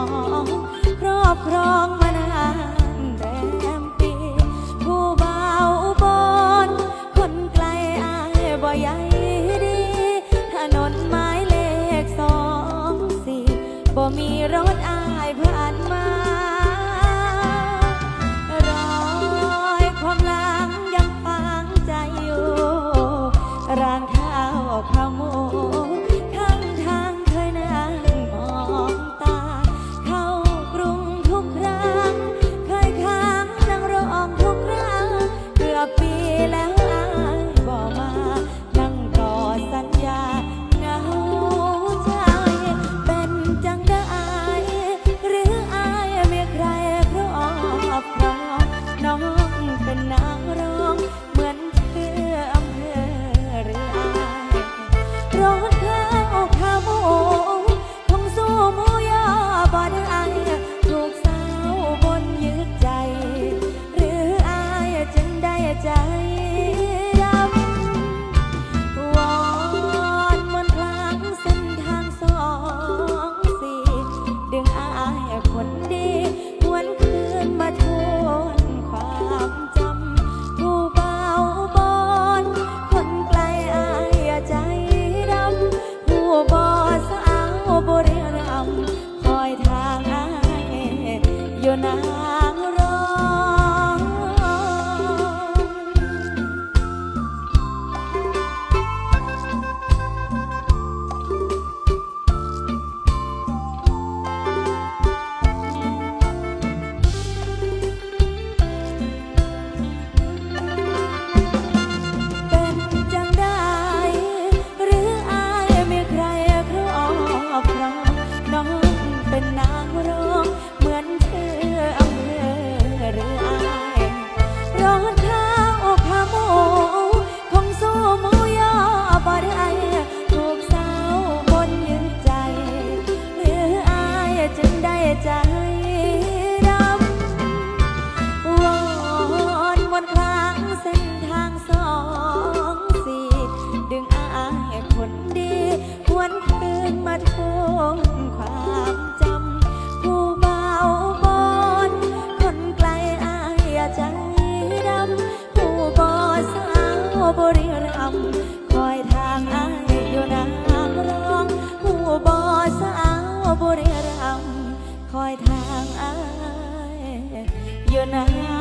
องครอบครองมานานแรมปี ผู้เบาอุบลคนไกลอายบ่ใหญ่ดี ถนนไม้เลขสองสี่บ่มีรถอายผ่านมารอยความหลังยังฟังใจอยู่ ร่างเท้าขโมย emocional. บุรีรำคอยทางอายอยู่นางรองหูบอสาวบุรีรำคอยทางอายอยู่นาง